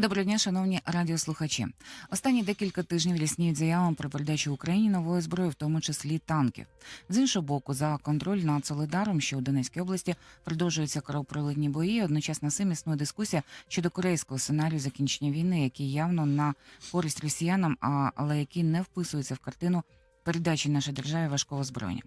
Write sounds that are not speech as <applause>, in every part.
Доброго дня, шановні радіослухачі. Останні декілька тижнів рясніють заявами про передачу Україні нової зброї, в тому числі танків. З іншого боку, за контроль над Солидаром, що у Донецькій області продовжуються кровопролитні бої. Одночасно цим існує дискусія щодо корейського сценарію закінчення війни, який явно на користь росіянам, але який не вписується в картину. Передачі нашій державі важкого озброєння.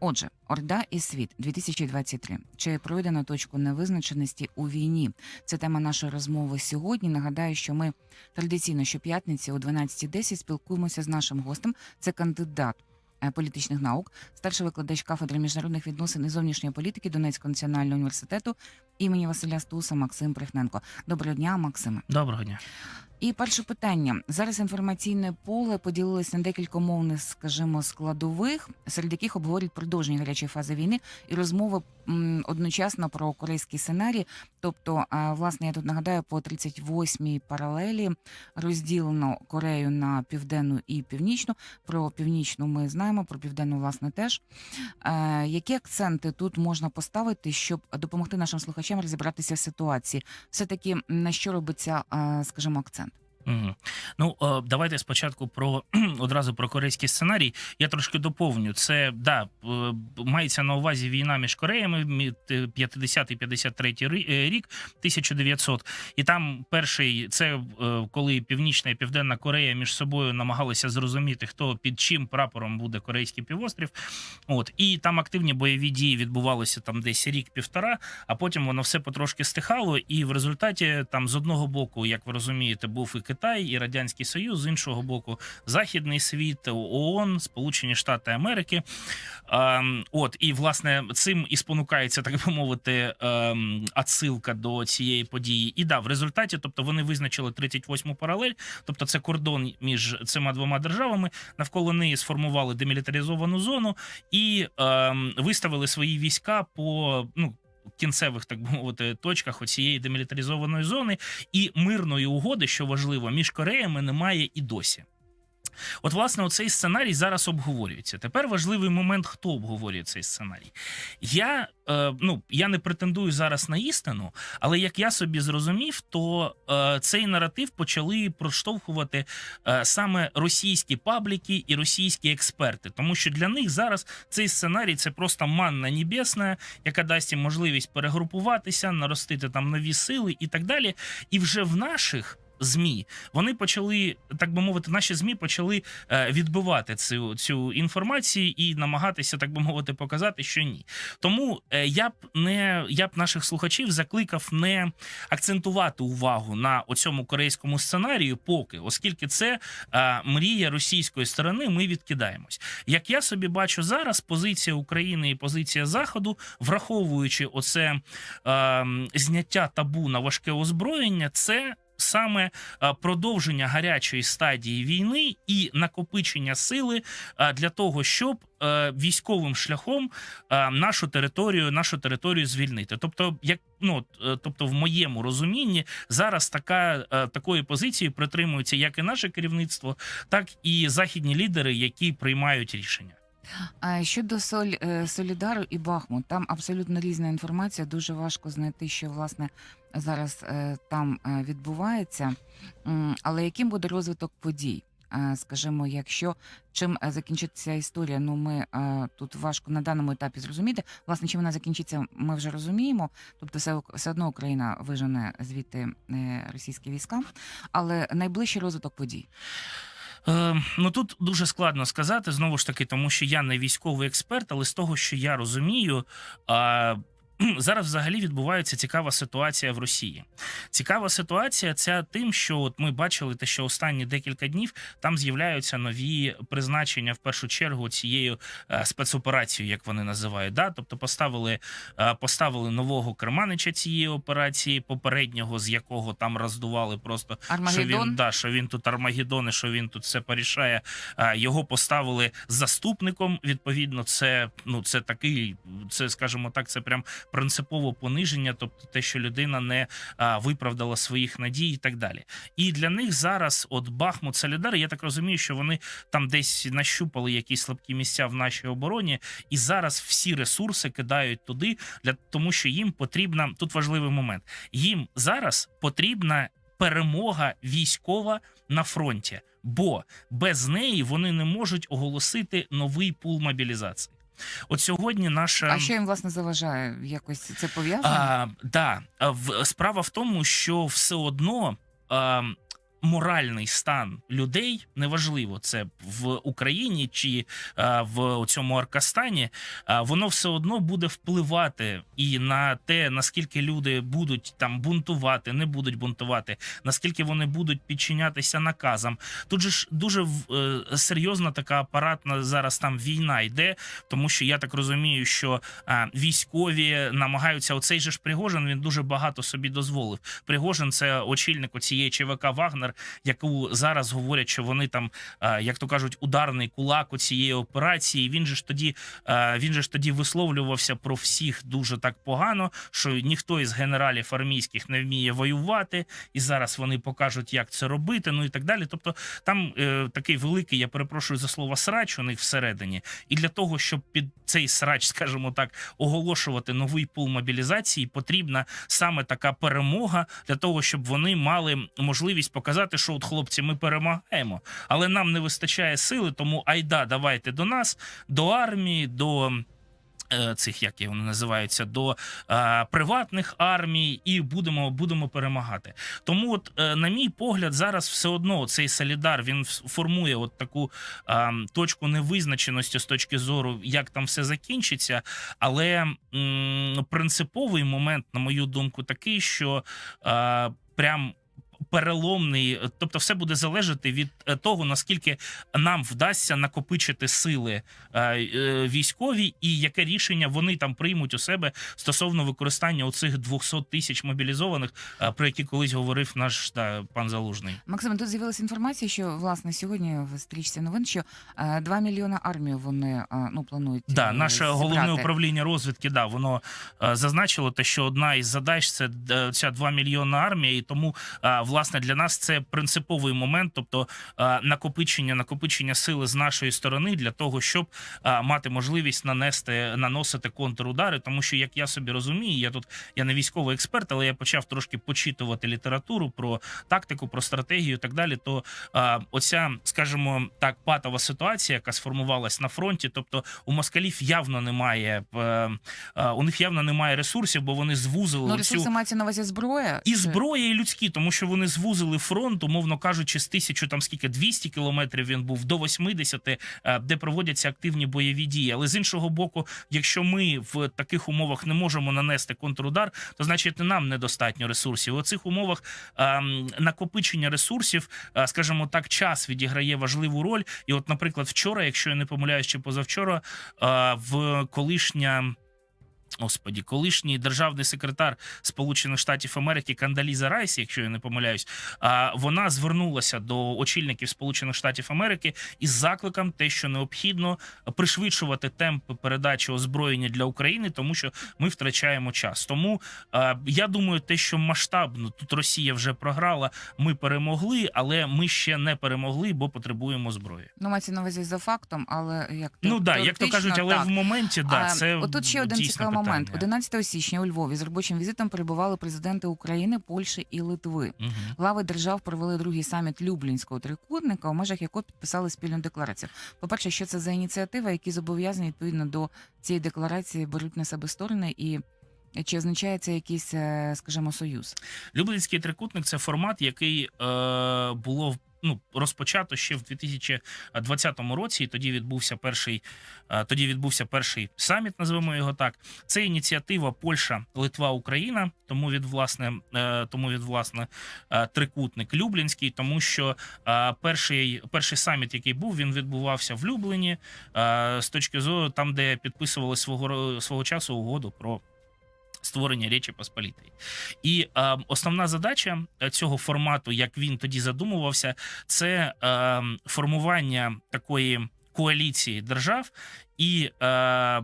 Отже, Орда і світ 2023. Чи пройдено точку невизначеності у війні? Це тема нашої розмови сьогодні. Нагадаю, що ми традиційно щоп'ятниці о 12.10 спілкуємося з нашим гостем. Це кандидат е, політичних наук, старший викладач кафедри міжнародних відносин і зовнішньої політики Донецького національного університету імені Василя Стуса Максим Прихненко. Доброго дня, Максиме. Доброго дня. І перше питання зараз. Інформаційне поле поділилось на декілька мовних, скажімо, складових, серед яких обговорюють продовження гарячої фази війни і розмови одночасно про корейський сценарій. Тобто, власне, я тут нагадаю, по 38-й паралелі розділено Корею на південну і північну. Про північну ми знаємо, про південну, власне, теж. Які акценти тут можна поставити, щоб допомогти нашим слухачам розібратися в ситуації? Все таки на що робиться, скажімо, акцент? Угу. Ну е, давайте спочатку про <clears throat> одразу про корейський сценарій. Я трошки доповню. Це да е, мається на увазі війна між Кореями мі- 50-53 ри- е, рік, 1900. І там перший це коли Північна і Південна Корея між собою намагалися зрозуміти, хто під чим прапором буде корейський півострів. От і там активні бойові дії відбувалися там десь рік-півтора, а потім воно все потрошки стихало. І в результаті там з одного боку, як ви розумієте, був і Китай, і Радянський Союз, з іншого боку, Західний світ, ООН, Сполучені Штати Америки. Ем, от і власне цим і спонукається, так би мовити, ем, отсилка до цієї події. І да, в результаті, тобто вони визначили 38-му паралель, тобто це кордон між цими двома державами. Навколо неї сформували демілітаризовану зону і ем, виставили свої війська по ну. Кінцевих, так би мовити, точках оцієї демілітаризованої зони і мирної угоди, що важливо, між Кореями немає і досі. От, власне, оцей сценарій зараз обговорюється. Тепер важливий момент, хто обговорює цей сценарій. Я, е, ну, я не претендую зараз на істину, але як я собі зрозумів, то е, цей наратив почали проштовхувати е, саме російські пабліки і російські експерти, тому що для них зараз цей сценарій це просто манна небесна, яка дасть їм можливість перегрупуватися, наростити там нові сили і так далі. І вже в наших. ЗМІ вони почали, так би мовити, наші змі почали е, відбивати цю цю інформацію і намагатися, так би мовити, показати, що ні. Тому е, я б не я б наших слухачів закликав не акцентувати увагу на оцьому корейському сценарію, поки, оскільки це е, мрія російської сторони, ми відкидаємось. Як я собі бачу зараз, позиція України і позиція Заходу, враховуючи оце е, зняття табу на важке озброєння, це саме е, продовження гарячої стадії війни і накопичення сили е, для того, щоб е, військовим шляхом нашу територію, нашу територію звільнити. Тобто, як ну тобто, в моєму розумінні зараз така такої позиції притримується як і наше керівництво, так і західні лідери, які приймають рішення. А щодо соль е, Солідару і Бахмут, там абсолютно різна інформація. Дуже важко знайти, що власне зараз е, там е, відбувається. Але яким буде розвиток подій? Е, Скажімо, якщо чим е, закінчиться історія, ну ми тут важко на даному етапі зрозуміти. Власне, чим вона закінчиться, ми вже розуміємо. Тобто, все, все одно Україна вижене звідти російські війська, але найближчий розвиток подій. Е, ну тут дуже складно сказати знову ж таки, тому що я не військовий експерт, але з того, що я розумію. е, Зараз взагалі відбувається цікава ситуація в Росії. Цікава ситуація ця тим, що от ми бачили те, що останні декілька днів там з'являються нові призначення в першу чергу цією е, спецоперацією, як вони називають. Да? Тобто поставили, е, поставили нового керманича цієї операції, попереднього, з якого там роздували просто що він, да, що він тут Армагеддон, і що він тут все порішає. Його поставили заступником. Відповідно, це ну це такий, це скажімо так, це прям принципове пониження, тобто те, що людина не а, виправдала своїх надій, і так далі. І для них зараз, от Бахмут, Солідар, я так розумію, що вони там десь нащупали якісь слабкі місця в нашій обороні, і зараз всі ресурси кидають туди, для тому, що їм потрібна тут важливий момент. Їм зараз потрібна перемога військова на фронті, бо без неї вони не можуть оголосити новий пул мобілізації. От сьогодні наша А що їм власне заважає? Якось це пов'язано? а, да, в, справа в тому, що все одно моральний стан людей неважливо, це в Україні чи а, в цьому Аркастані, а, воно все одно буде впливати і на те, наскільки люди будуть там бунтувати, не будуть бунтувати, наскільки вони будуть підчинятися наказам. Тут же ж дуже е, серйозна така апаратна зараз там війна йде, тому що я так розумію, що військові намагаються. Оцей же ж Пригожин він дуже багато собі дозволив. Пригожин це очільник оцієї ЧВК Вагнер, яку зараз говорять, що вони там, як то кажуть, ударний кулак у цієї операції. Він же ж тоді він же ж тоді висловлювався про всіх дуже так погано, що ніхто із генералів армійських не вміє воювати, і зараз вони покажуть, як це робити. Ну і так далі. Тобто там е, такий великий, я перепрошую за слово срач у них всередині. І для того, щоб під цей срач, скажімо так, оголошувати новий пул мобілізації, потрібна саме така перемога для того, щоб вони мали можливість показати, що от хлопці, ми перемагаємо, але нам не вистачає сили, тому айда, давайте до нас, до армії, до. е, Цих як вони називаються до е, приватних армій, і будемо будемо перемагати. Тому, от е, на мій погляд, зараз все одно цей солідар він формує от таку е, точку невизначеності з точки зору, як там все закінчиться. Але м, принциповий момент, на мою думку, такий, що е, прям. Переломний, тобто, все буде залежати від е, того, наскільки нам вдасться накопичити сили е, е, військові, і яке рішення вони там приймуть у себе стосовно використання оцих 200 тисяч мобілізованих, е, про які колись говорив наш та, пан Залужний. Максим, тут з'явилася інформація, що власне сьогодні в стрічці новин, що е, 2 мільйона армію вони е, ну планують. Да, е, наше головне управління розвідки, да, воно е, зазначило те, що одна із задач це е, ця 2 мільйона армія, і тому е, власне для нас це принциповий момент, тобто е, накопичення, накопичення сили з нашої сторони для того, щоб е, мати можливість нанести наносити контрудари. Тому що як я собі розумію, я тут я не військовий експерт, але я почав трошки почитувати літературу про тактику, про стратегію і так далі. То е, оця, скажімо так, патова ситуація, яка сформувалась на фронті, тобто у москалів явно немає у них явно немає ресурсів, бо вони звузили Ну, цю ресурси мається на увазі зброя і Чи- зброя, і людські, тому що вони звузили фронт, умовно кажучи, з тисячу там скільки 200 кілометрів він був до 80, е, де проводяться активні бойові дії. Але з іншого боку, якщо ми в таких умовах не можемо нанести контрудар, то значить нам недостатньо ресурсів. У цих умовах ем, накопичення ресурсів, е, скажімо так, час відіграє важливу роль. І, от, наприклад, вчора, якщо я не помиляюсь, чи позавчора, е, в колишня. Господі, колишній державний секретар Сполучених Штатів Америки Кандаліза Райс, якщо я не помиляюсь, а, вона звернулася до очільників Сполучених Штатів Америки із закликом, те, що необхідно пришвидшувати темпи передачі озброєння для України, тому що ми втрачаємо час. Тому я думаю, те, що масштабно тут Росія вже програла, ми перемогли, але ми ще не перемогли, бо потребуємо зброї. Ну, мається на увазі за фактом, але як Ну да, як то кажуть, але так. в моменті да, це Отут ще один цікавий момент. Питання. 11 січня у Львові з робочим візитом перебували президенти України, Польщі і Литви. Угу. Глави держав провели другий саміт Люблінського трикутника, у межах якого підписали спільну декларацію. По-перше, що це за ініціатива, які зобов'язані відповідно до цієї декларації беруть на себе сторони, і чи означає це якийсь, е, скажімо, союз? Люблінський трикутник це формат, який е, було ну, розпочато ще в 2020 році. І тоді відбувся перший, е, тоді відбувся перший саміт, назвемо його так. Це ініціатива Польща, Литва, Україна. Тому від власне, е, тому від власне е, трикутник Люблінський, тому що е, перший, перший саміт, який був, він відбувався в Любліні е, з точки зору там, де підписували свого свого часу угоду про. Створення Речі Посполітої. І е, основна задача е, цього формату, як він тоді задумувався, це е, формування такої коаліції держав і. Е,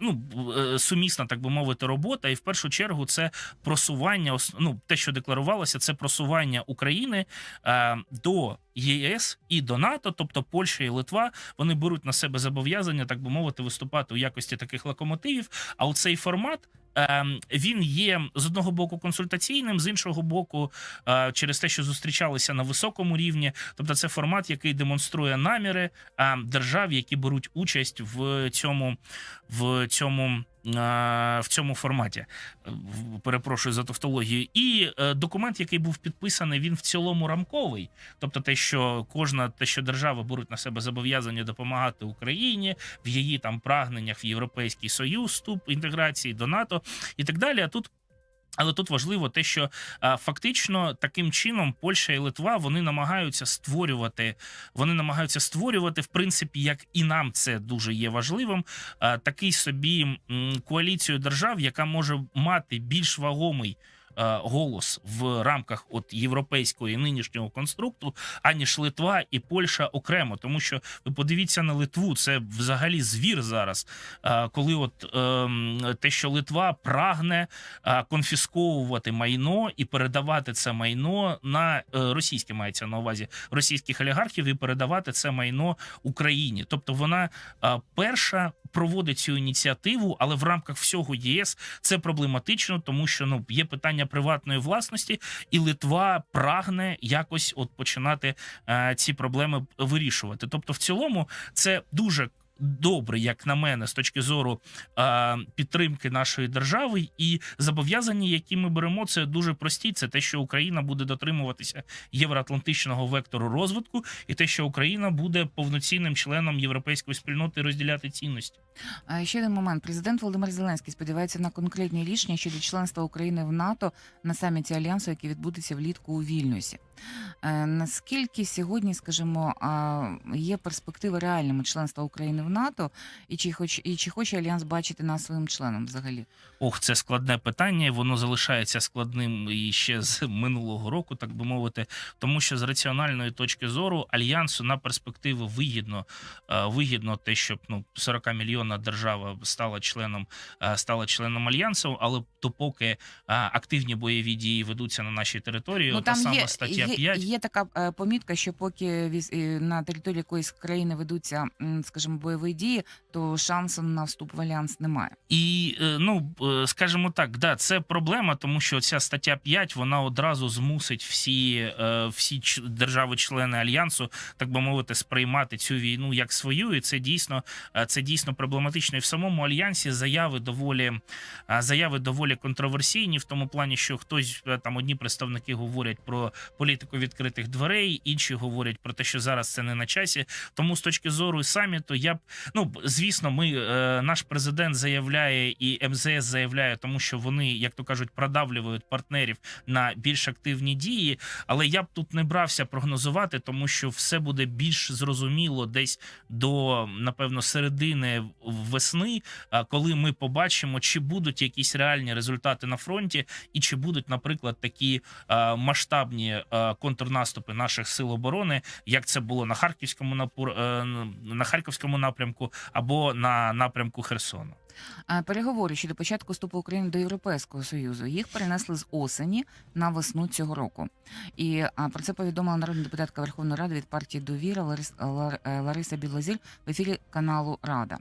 Ну, е, сумісна, так би мовити, робота, і в першу чергу це просування, ну, те, що декларувалося, це просування України е, до ЄС і до НАТО, тобто Польща і Литва, вони беруть на себе зобов'язання, так би мовити, виступати у якості таких локомотивів. А у цей формат ем, він є з одного боку консультаційним, з іншого боку, е, через те, що зустрічалися на високому рівні. Тобто, це формат, який демонструє наміри е, держав, які беруть участь в цьому в цьому. Е, В цьому форматі перепрошую за тавтологію, і е, документ, який був підписаний, він в цілому рамковий. Тобто, те, що кожна те, що держави беруть на себе зобов'язання допомагати Україні в її там прагненнях в Європейський Союз, вступ інтеграції до НАТО і так далі. А тут. Але тут важливо те, що а, фактично таким чином Польща і Литва вони намагаються створювати, вони намагаються створювати, в принципі, як і нам це дуже є важливим. а, такий собі коаліцію держав, яка може мати більш вагомий. Е, Голос в рамках от європейського нинішнього конструкту, аніж Литва і Польща окремо, тому що ви подивіться на Литву, це взагалі звір зараз. Е, Коли от ем, те, що Литва прагне е, конфісковувати майно і передавати це майно на російське мається на увазі російських олігархів і передавати це майно Україні. Тобто вона перша проводить цю ініціативу, але в рамках всього ЄС це проблематично, тому що ну є питання приватної власності, і Литва прагне якось от починати е, ці проблеми вирішувати. Тобто, в цілому, це дуже. Добре, як на мене, з точки зору е, підтримки нашої держави, і зобов'язання, які ми беремо, це дуже прості. Це те, що Україна буде дотримуватися євроатлантичного вектору розвитку, і те, що Україна буде повноцінним членом європейської спільноти розділяти цінності. А ще один момент. Президент Володимир Зеленський сподівається на конкретні рішення щодо членства України в НАТО на саміті альянсу, який відбудеться влітку у Вільнюсі. Е, Наскільки сьогодні, скажімо, є перспективи реальними членства України в НАТО, і чи хоч і чи хоче альянс бачити нас своїм членом взагалі? Ох, це складне питання. Воно залишається складним і ще з минулого року, так би мовити, тому що з раціональної точки зору альянсу на перспективу вигідно, е, вигідно те, щоб ну 40 мільйонна держава стала членом, е, стала членом альянсу, але допоки активні бойові дії ведуться на нашій території, Ну та сама є, стаття є, 5, є така е, помітка, що поки е, на території якоїсь країни ведуться, скажімо, бойові дії, то шансу на вступ в альянс немає. І е, ну скажімо так, да, це проблема, тому що ця стаття 5, вона одразу змусить всі, всі держави-члени альянсу, так би мовити, сприймати цю війну як свою. І це дійсно це дійсно проблематично. І в самому альянсі заяви доволі заяви доволі контроверсійні, в тому плані, що хтось там одні представники говорять про політику відкритих дверей, інші говорять про те, що зараз це не на часі. Тому з точки зору саміту, я б ну звісно, ми е, наш президент заявляє і МЗС заявляє, тому що вони, як то кажуть, продавлюють партнерів на більш активні дії. Але я б тут не брався прогнозувати, тому що все буде більш зрозуміло десь до напевно середини весни, е, коли ми побачимо, чи будуть якісь реальні результати на фронті, і чи будуть, наприклад, такі е, масштабні е, контрнаступи наших сил оборони, як це було на харківському напор, е, на харківському напрямку або на напрямку Херсону. Е, Переговори щодо початку вступу України до Європейського союзу їх перенесли з осені на весну цього року. І про це повідомила народна депутатка Верховної Ради від партії Довіра е, Лариса Бідлозіль в ефірі каналу Рада.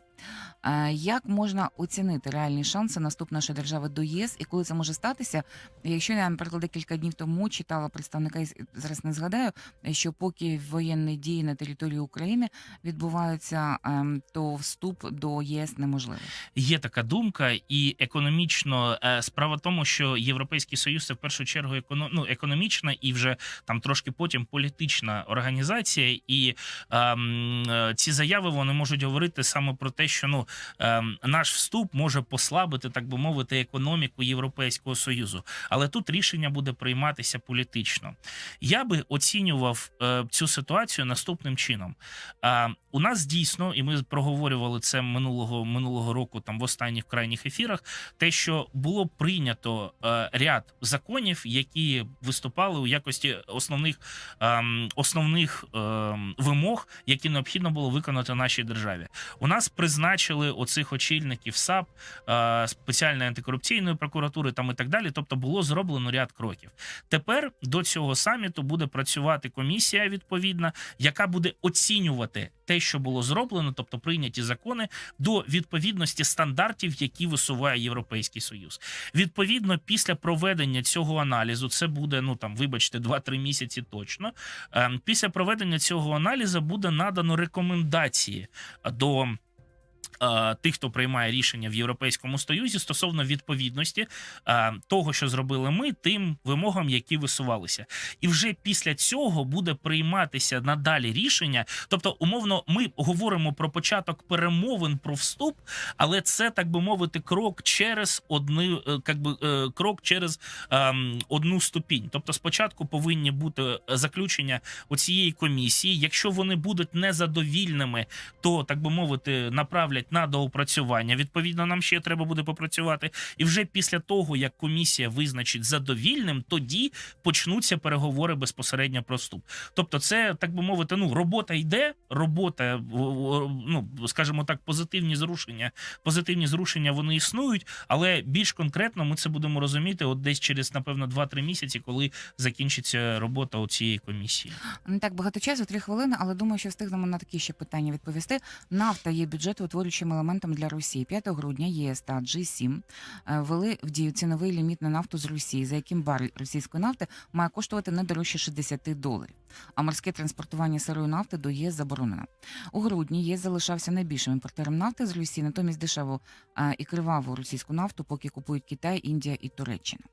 Е, Як можна оцінити реальні шанси на вступ нашої держави до ЄС і коли це може статися? Якщо я, наприклад, декілька днів тому читала представника зараз не згадаю, що поки воєнні дії на території України відбуваються, ем, то вступ до ЄС неможливий. Є така думка, і економічно е, справа в тому, що Європейський Союз це в першу чергу економ, ну, економічна і вже там трошки потім політична організація, і ем, е, ці заяви вони можуть говорити саме про те, що ну ем, наш вступ може послабити, так би мовити, економіку Європейського союзу. Але тут рішення буде прийматися політично. Я би оцінював е, цю ситуацію наступним чином. Е, у нас дійсно, і ми проговорювали це минулого минулого року, там в останніх крайніх ефірах, те, що було прийнято е, ряд законів, які виступали у якості основних ем, основних ем, вимог, які необхідно було виконати нашій державі. У нас президент. Призначили оцих очільників САП, е, спеціальної антикорупційної прокуратури там і так далі. Тобто було зроблено ряд кроків. Тепер до цього саміту буде працювати комісія відповідна, яка буде оцінювати те, що було зроблено, тобто прийняті закони до відповідності стандартів, які висуває Європейський Союз. Відповідно, після проведення цього аналізу, це буде ну там, вибачте, 2-3 місяці точно. ем, Після проведення цього аналізу буде надано рекомендації до. Е, Тих, хто приймає рішення в Європейському Союзі стосовно відповідності е, того, що зробили ми, тим вимогам, які висувалися, і вже після цього буде прийматися надалі рішення. Тобто, умовно, ми говоримо про початок перемовин про вступ, але це так би мовити, крок через одни, е, как би, крок через ем, одну ступінь. Тобто, спочатку повинні бути заключення оцієї комісії. Якщо вони будуть незадовільними, то так би мовити, направлять на доопрацювання. Відповідно, нам ще треба буде попрацювати. І вже після того, як комісія визначить задовільним, тоді почнуться переговори безпосередньо про вступ. Тобто, це так би мовити, ну робота йде, робота, ну скажімо так, позитивні зрушення. Позитивні зрушення вони існують, але більш конкретно ми це будемо розуміти от десь через напевно 2-3 місяці, коли закінчиться робота у цієї комісії. Не так багато часу, три хвилини, але думаю, що встигнемо на такі ще питання відповісти. Нафта є бюджетоутворюючим елементом для Росії. 5 грудня ЄС та G7 е, ввели в дію ціновий ліміт на нафту з Росії, за яким барель російської нафти має коштувати не дорожче 60 доларів. А морське транспортування сирої нафти до ЄС заборонено. У грудні ЄС залишався найбільшим імпортером нафти з Росії, натомість дешеву е, і криваву російську нафту, поки купують Китай, Індія і Туреччина.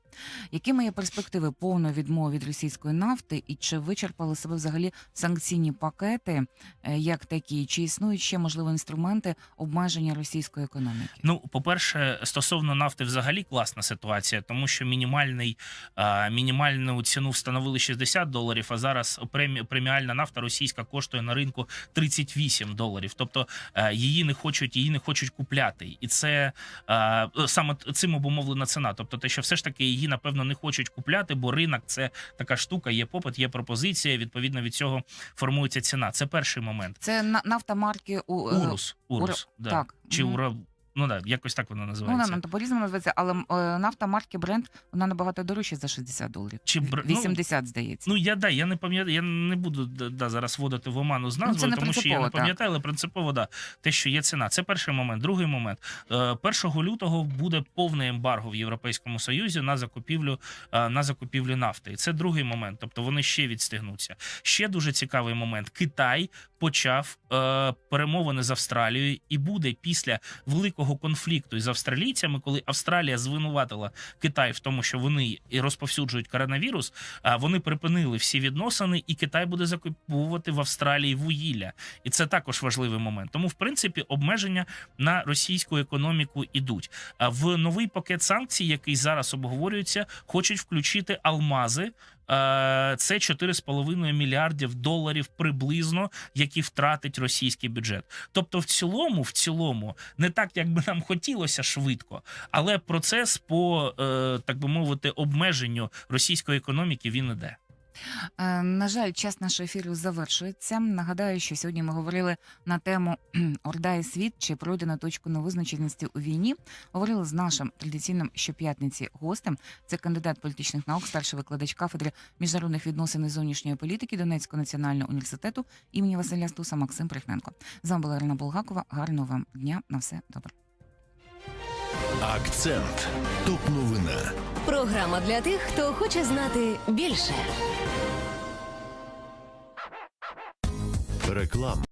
Якими є перспективи повної відмови від російської нафти, і чи вичерпали себе взагалі санкційні пакети е, як такі? Чи існують ще можливо інструменти обмеження російської економіки? Ну, по-перше, стосовно нафти, взагалі класна ситуація, тому що мінімальний а, мінімальну ціну встановили 60 доларів, а зараз премі, преміальна нафта російська коштує на ринку 38 доларів. Тобто е, її не хочуть, її не хочуть купляти, і це е, саме цим обумовлена ціна. Тобто, те, що все ж таки її напевно не хочуть купляти, бо ринок це така штука, є попит, є пропозиція. Відповідно від цього формується ціна. Це перший момент. Це на- нафта марки у е, Урус, урус, да. так. чи ура. Ну да, якось так вона Ну, називається. вона по різному називається, але е, нафта марки Brent, вона набагато дорожча за 60 доларів. Чи бр- ну, здається. Ну я да, я не пам'ятаю, я не буду да, зараз вводити в оману з Ну, назвою, не тому що я не так. пам'ятаю, але принципово да, те, що є ціна. Це перший момент. Другий момент. Е, 1 лютого буде повне ембарго в Європейському Союзі на закупівлю е, на закупівлю нафти. І це другий момент. Тобто вони ще відстигнуться. Ще дуже цікавий момент. Китай почав е, перемовини з Австралією, і буде після великого конфлікту із австралійцями, коли Австралія звинуватила Китай в тому, що вони і розповсюджують коронавірус. А вони припинили всі відносини, і Китай буде закуповувати в Австралії вугілля, і це також важливий момент. Тому, в принципі, обмеження на російську економіку ідуть. В новий пакет санкцій, який зараз обговорюється, хочуть включити алмази. Е, Це 4,5 мільярдів доларів приблизно, які втратить російський бюджет. Тобто, в цілому, в цілому, не так, як би нам хотілося швидко, але процес по е, так би мовити обмеженню російської економіки він іде. Е, На жаль, час нашого ефіру завершується. Нагадаю, що сьогодні ми говорили на тему Орда і світ чи пройде на точку невизначеності у війні. Говорили з нашим традиційним щоп'ятниці гостем. Це кандидат політичних наук, старший викладач кафедри міжнародних відносин і зовнішньої політики Донецького національного університету імені Василя Стуса Максим Прихненко. З вами була Ірина Булгакова. Гарного вам дня. На все добре. Акцент. Топ новина. Програма для тих, хто хоче знати більше. Реклама.